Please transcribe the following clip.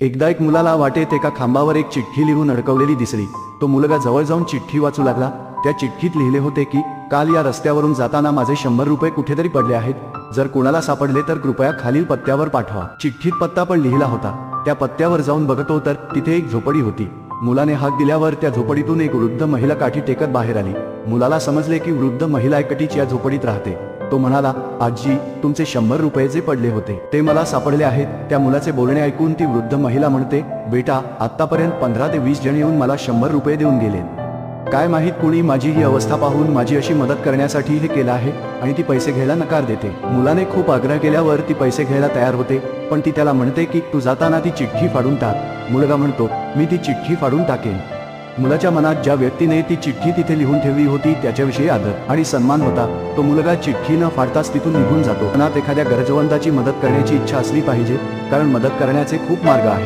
एकदा एक मुलाला वाटेत एका खांबावर एक चिठ्ठी लिहून अडकवलेली दिसली. तो मुलगा जवळ जाऊन चिठ्ठी वाचू लागला. त्या चिठ्ठीत लिहिले होते की काल या रस्त्यावरून जाताना माझे शंभर रुपये कुठेतरी पडले आहेत. जर कोणाला सापडले तर कृपया खालील पत्त्यावर पाठवा. चिठ्ठीत पत्ता पण लिहिला होता. त्या पत्त्यावर जाऊन बघतो तर तिथे एक झोपडी होती. मुलाने हाक दिल्यावर त्या झोपडीतून एक वृद्ध महिला काठी टेकत बाहेर आली. मुलाला समजले की वृद्ध महिला एकटीच या झोपडीत राहते. तो म्हणाला आजी तुमचे शंभर रुपये जे पडले होते ते मला सापडले आहेत. त्या मुलाचे बोलणे ऐकून ती वृद्ध महिला म्हणते बेटा आतापर्यंत पंधरा ते वीस जण येऊन मला शंभर रुपये देऊन गेले. काय माहीत कुणी माझी ही अवस्था पाहून माझी अशी मदत करण्यासाठी हे केलं आहे आणि ती पैसे घ्यायला नकार देते. मुलाने खूप आग्रह केल्यावर ती पैसे घ्यायला तयार होते पण ती त्याला म्हणते की तू जाताना ती चिठ्ठी फाडून टाक. मुलगा म्हणतो मी ती चिठ्ठी फाडून टाकेन. मुलाच्या मनात ज्या व्यक्तीने ती चिठ्ठी तिथे लिहून ठेवली होती त्याच्याविषयी आदर आणि सन्मान होता तो मुलगा चिठ्ठी न फाडताच तिथून निघून जातो. मनात एखाद्या गरजवंताची मदत करण्याची इच्छा असली पाहिजे कारण मदत करण्याचे खूप मार्ग आहेत.